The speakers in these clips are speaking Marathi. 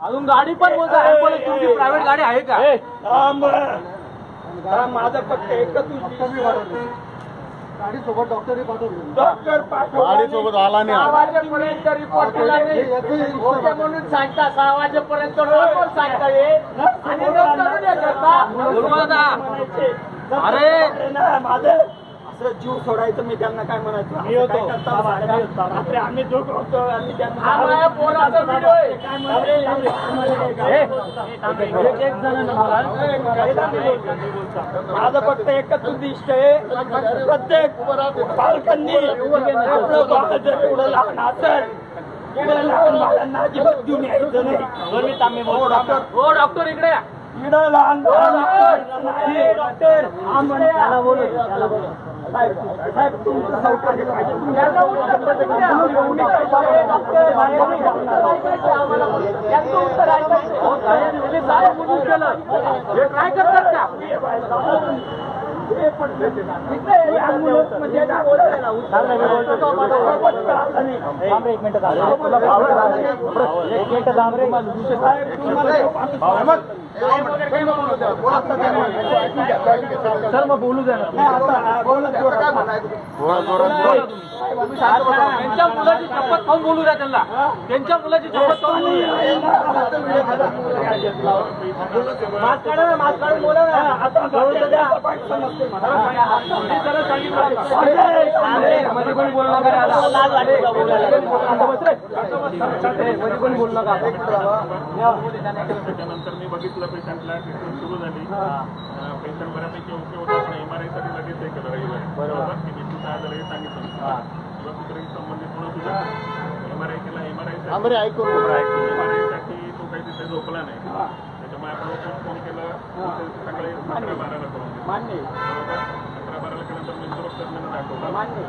अजून गाडी पण तुमची प्रायव्हेट गाडी आहे का? माझं फक्त एकच गाडी सोबत पाठवले डॉक्टर गाडी सोबत आला नाही. सहा वाजेपर्यंत रिपोर्ट केला नाही. ओके म्हणून सांगता सहा वाजेपर्यंत सांगता ये आणि नंतर उद्या करता. गुरुमाता. म्हणायचे. अरे. माझं असं जीव सोडायचं मी त्यांना काय म्हणायचं? मी होतो. काय करता बाबा, सांगा. मी होतो. रात्री आम्ही दोघं होतो आणि त्यांना हा माझ्या पोराचा व्हिडिओ आहे. काय म्हणाले? माझं फक्त एकच उद्दिष्ट आहे. प्रत्येक बालकांनी आपलं बाळ जर लहान असेल एवढं लहान बाळांना अजिबात घेऊन यायचं नाही. हो डॉक्टर. हो डॉक्टर. इकडे या. लहान बाळ डॉक्टर हो, काय करतात एक मिनिट साहेब तुम्हाला सर मग बोलू द्या. त्यांच्या मुलाची शपथ खाऊन बोलू द्या त्यांना त्यांच्या मुलाची शपथ खाऊन बोलू द्या मास्क काढा ना, मास्क काढून बोला ना. आता मध्ये कोणी बोलू नका नका मी बघितलं पेशंटला ट्रीटमेंट सुरू झाली. पेशंट बऱ्यापैकी ओके होता पण एम आर आयसाठी लगेच हे केलं रविवारी बरोबर. की मी तुझं आज लगेच सांगितलं. किंवा कुठेही संबंधित म्हणून तुझं एम आर आय केला एम आर आय ऐकून. एम आर आयसाठी तो काही तिथे झोपला नाही. त्याच्यामुळे आपण फोन केला. सकाळी अकरा बाराला करून बरोबर? अकरा बाराला केल्यानंतर मेंदुरोग तज्ञांना दाखवलं. मान्य.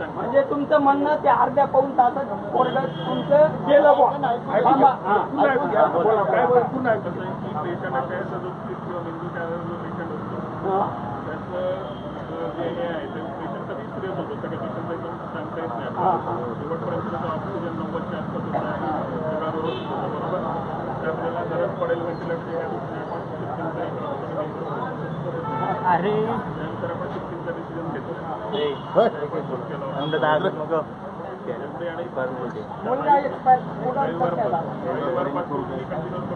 म्हणजे तुमचं म्हणणं ते अर्ध्या पाऊन तासात पोरगं तुमचं गेलं बुवा. थांबा. हा. काय वस्तू नाही कसं आहे की पेशंट काय सदोतीस किंवा मेंदूचा जो पेशंट असतो. हा. त्याचं अं, जे हे आहे ते पेशंट कधी सिरियस होतो. सगळ्या पेशंट एकदम सांगता येत नाही. हा, आपल्याला. शेवटपर्यंत त्याचा ऑक्सिजन नव्वदच्या आसपास होता सगळा व्यवस्थित होता बरोबर? तर आपल्याला गरज पडेल व्हेंटिलेटर ह्या गोष्टी. आपण सिस्टीमचा एक अरे.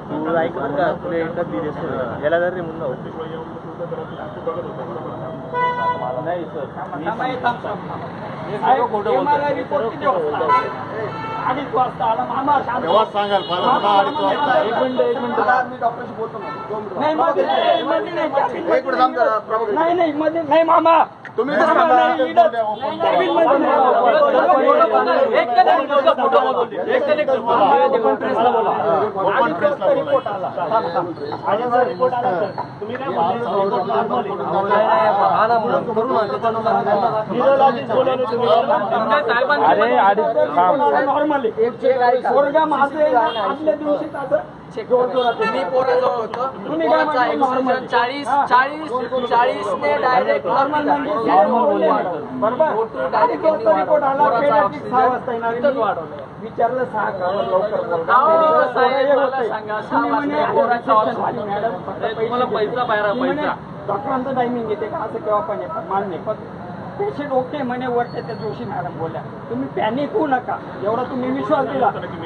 तू ऐक का तुला एकदा याला जर रे म्हणून नाही सर अडीच वाजता आला मामा तेव्हाच सांगाल अडीच वाजता एक मिनिट एक मिनिट नाही, मध्ये नाही नाही मध्ये नाही मामा. तुम्ही. एक. एक काय बोलले? रिपोर्ट नॉर्मल अरे नॉर्मल पोरगा माझं आदल्या दिवशी मी पोराजवळ होतो. चाळीस. चाळीस चाळीस ने डायरेक्ट म्हणजे. विचारलं सहा हे. मला पैसे. डॉक्टरांचं टायमिंग येते का? असं केव्हा पण मान्य पण पेशंट ओके म्हणे वरते त्या जोशी मॅडम बोलल्या. तुम्ही पॅनिक होऊ नका. एवढा तुम्ही विश्वास दिला. की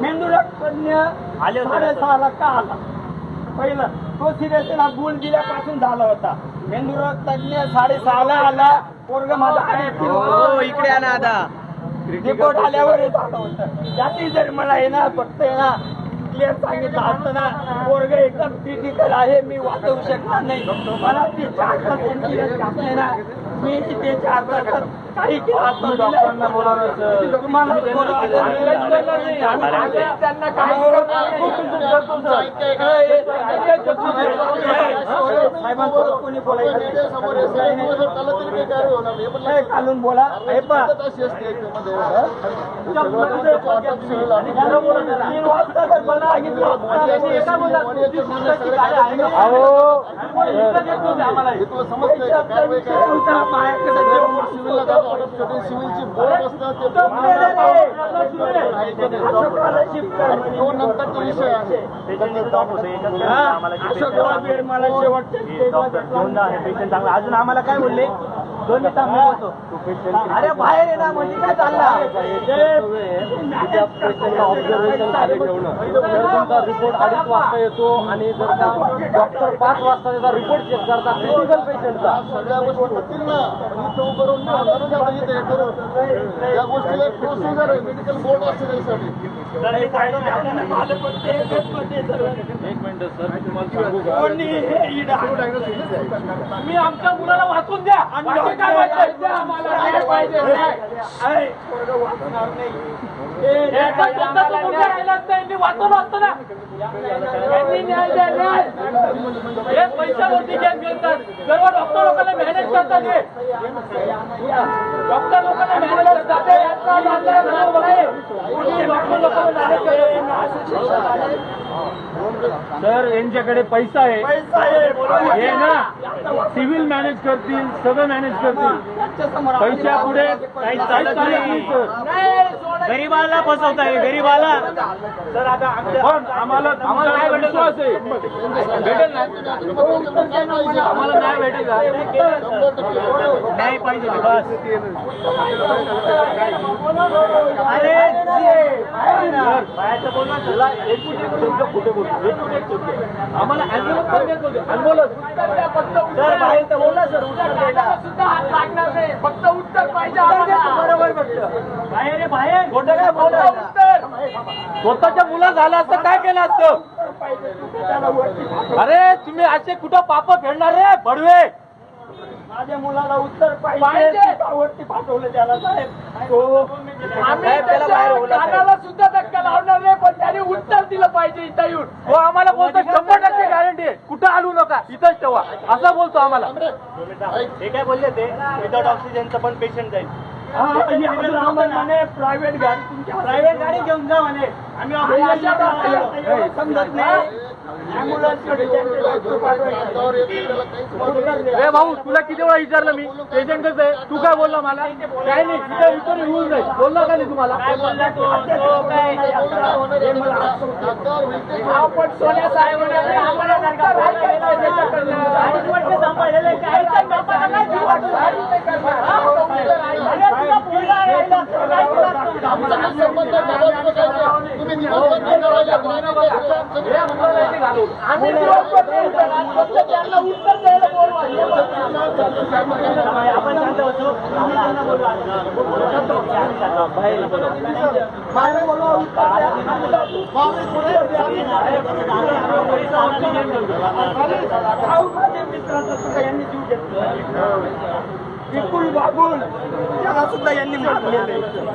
मेंदुरोग तज्ञ हा, साडेसहाला का आला? पहिलं तो सिरियस ना गुण दिल्यापासून झाला होता. मेंदूला तज्ञ साडेसहाला आला. पोरग माझा हो इकडे आणा आता. रिपोर्ट आल्यावर हे झालं होतं. त्यातही जर मला आहे ना फक्त ना क्लिअर सांगितलं असतं ना पोरग एकदम क्रिटिकल आहे मी वाचवू शकणार नाही. मला ते चार मी ते चार तासात काही डॉक्टरांना बोलावलं तुम्हाला त्यांना कोणी बोलायचं हे हे घालून बोला हे हा? तीन वाजता सांगितलं आम्हाला हे सिव्हिलची बोर्ड असतं ते. तो नंतरचा विषय आहे हा, अशोकवाला बेड मला शेवटच्या स्टेजला घेतला. अजून आम्हाला काय बोलले दोन. अरे बाहेर ना म्हणजे काय चालला रिपोर्ट अडीच वाजता येतो आणि जर का डॉक्टर पाच वाजता त्याचा रिपोर्ट चेक करतात क्रिटिकल पेशंटचा सगळ्या गोष्टी होतील ना करून. या गोष्टीला एक प्रोसिजर आहे मेडिकल बोर्ड त्यासाठी मिनिट सर मी तुम्हाला सांगू का कोणी हे इडा. मी आमच्या मुलाला वाचून द्या बाकी काय वाचायचं? आम्हाला. पाहिजे पोरगं वाचणार नाही. याचा स्वतःचा मुलगा केलाच नाही यांनी वाचवलं असतं ना? यांनी न्याय द्या न्याय! हे पैशावरती गेम खेळतात सर्व डॉक्टर लोकांना मॅनेज करतात हे. डॉक्टर लोकांना मॅनेज करतात यांचा माझा नाव बघा. कुठली डॉक्टर लोकांना मॅनेज करतात सर यांच्याकडे पैसा आहे. पैसा आहे, बरोबर. हे ना सिव्हिल मॅनेज करतील सगळं मॅनेज करतील. पैशा पुढे काही चालत नाही सर. गरीबाला फसवताय गरीबाला. पण आम्हाला आम्हाला नाही विश्वास आहे. भेटेल ना? आम्हाला नाही भेटेल का? नाही पाहिजे बस. अरे बाहेरचं बोल ना त्याला एकूण एक शब्द खोटे बोलतो. एकूण एक शब्द आम्हाला पण देत होते सर बाहेर तर सर. उत्तर द्यायला फक्त उत्तर पाहिजे आम्हाला. बाहेर आहे बाहेर. खोटं काय उत्तर स्वतःच्या मुलं झालं असतं काय केलं असतं? अरे तुम्ही असे कुठं पाप फेडणार रे बडवे माझ्या मुलाला उत्तर पाहिजे. पाहिजे. आवडती पाठवलं त्याला साहेब. तो आम्ही साहेब, त्याला बाहेर बोला, साहेब. कानाला सुद्धा धक्का लावणार नाही पण त्यांनी उत्तर दिलं पाहिजे इथं येऊन. हो आम्हाला बोलतो शंभर टक्के गॅरंटी आहे. कुठं आलू नका इथंच ठेवा. असं बोलतो आम्हाला. हे काय बोलले ते? विदाउट ऑक्सिजनचं पण पेशंट जाईल. प्रायव्हेट गाडी प्रायव्हेट गाडी घेऊन जा म्हणे. आम्ही समजत नाही. ए भाऊ तुला किती वेळा विचारलं मी? पेशंट कसं आहे. तू काय बोलला मला? काय नाही तिथे येऊन नाही बोलला का नाही तुम्हाला? आपण सोन्या साहेबांनी आम्हाला. अडीच वर्ष सांभाळलेलं. अरे काय तुला मित्राचा सुद्धा यांनी जीव घेतला विपुल बाबुल त्याला सुद्धा यांनी मारलेलं आहे.